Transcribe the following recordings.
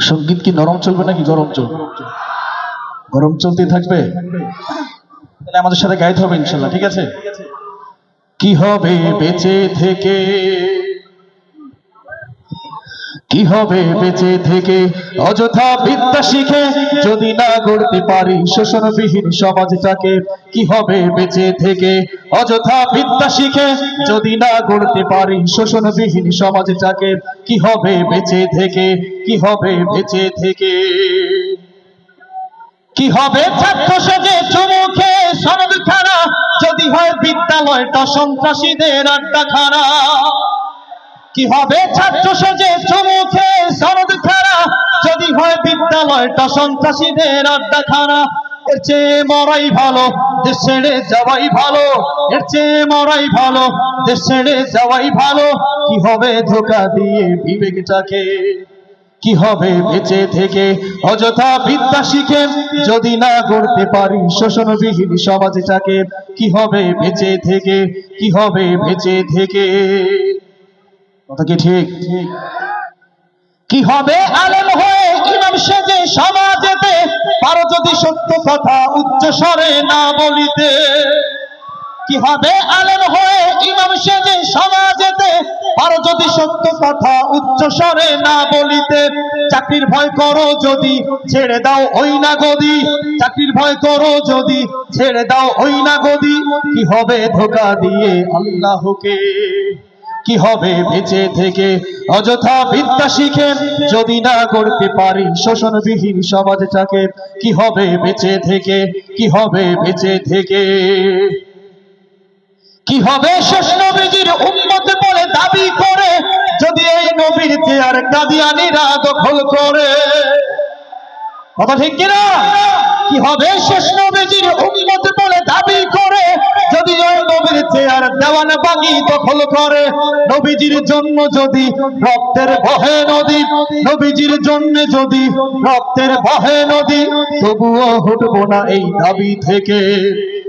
সংগীত কি নরম চলবে নাকি গরম চলবে? গরম চলতেই থাকবে? তাহলে আমাদের সাথে গাইতে হবে ইনশাল্লাহ, ঠিক আছে? কি হবে বেঁচে থেকে? কি হবে বেঁচে থেকে অযথা বিদ্যা শিখে যদি না গড়তে পারি শোষণবিহীন সমাজটাকে কি হবে বেঁচে থেকে অযথা বিদ্যা শিখে যদি না গড়তে পারি শোষণবিহীন সমাজটাকে কি হবে বেঁচে থেকে কি হবে বেঁচে থেকে? কি হবে ছাত্র সেজে চুমুখে সনদ খানা যদি হয় বিদ্যালয়টা সন্ত্রাসীদের আড্ডাখানা? কি হবে ছাত্র বিদ্যালয়টা সন্ত্রাসীদের আড্ডাখানা। এর চেয়ে মরাই ভালো, দেশ যাওয়াই ভালো। এর চেয়ে মরাই ভালো, দেশ যাওয়াই ভালো। কি হবে ধোকা দিয়ে বিবেকটাকে? কি হবে বেঁচে থেকে? অযথা বিদ্যা শিখে যদি না গড়তে পারি শোষণবিহীন সমাজটাকে, কি হবে বেঁচে থেকে? কি হবে বেঁচে থেকে? কথা কি ঠিক? কি হবে আলেম হয়ে পারো যদি সত্য কথা উচ্চ স্বরে না বলিতে। কি হবে আলেম হয়ে ইমাম সেজে সমাজেতে? পারো যদি সত্য কথা উচ্চ স্বরে না বলিতে। চাকরির ভয় করো যদি ছেড়ে দাও, ওই না গদি। চাকরির ভয় করো যদি ছেড়ে দাও, ওই না গদি। কি হবে ধোকা দিয়ে আল্লাহকে? কি হবে বেঁচে থেকে? অযথা বিদ্যা শিখে যদি না করতে পারি, শোষণবিহীন সমাজটাকে কি হবে বেঁচে থেকে? কি হবে বেঁচে থেকে? কি হবে শেষ নবীজির উম্মত বলে দাবি করে, যদি এই নবীর চেয়ার কাদিয়ানিরা দখল করে? কথা ঠিক কিনা? কি হবে শেষ নবীজির উম্মত বলে দাবি দেওয়ান বাগি দখল করে। নবীজির জন্য যদি রক্তের বহে নদী, নবীজির জন্য যদি রক্তের বহে নদী, তবুও হটবো না এই দাবি থেকে।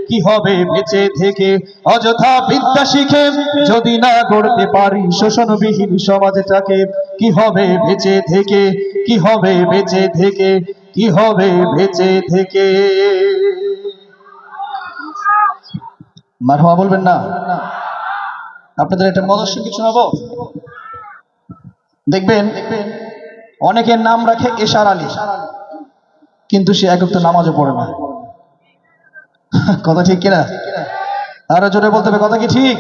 কি হবে বেঁচে থেকে? অযথা বিদ্যা শিখে যদি না গড়তে পারি শোষণবিহীন সমাজটাকে, কি হবে বেঁচে থেকে? কি হবে বেঁচে থেকে? কি হবে বেঁচে থেকে? মারহামা বলবেন না? আপনাদের একটা মদস্য সঙ্গে শোনাবো দেখবেন, অনেকের নাম রাখে এশার আলী, কিন্তু সে এক তো নামাজও পড়ে না। কথা ঠিক কিনা? আরও জোরে বলতে হবে, কথা কি ঠিক?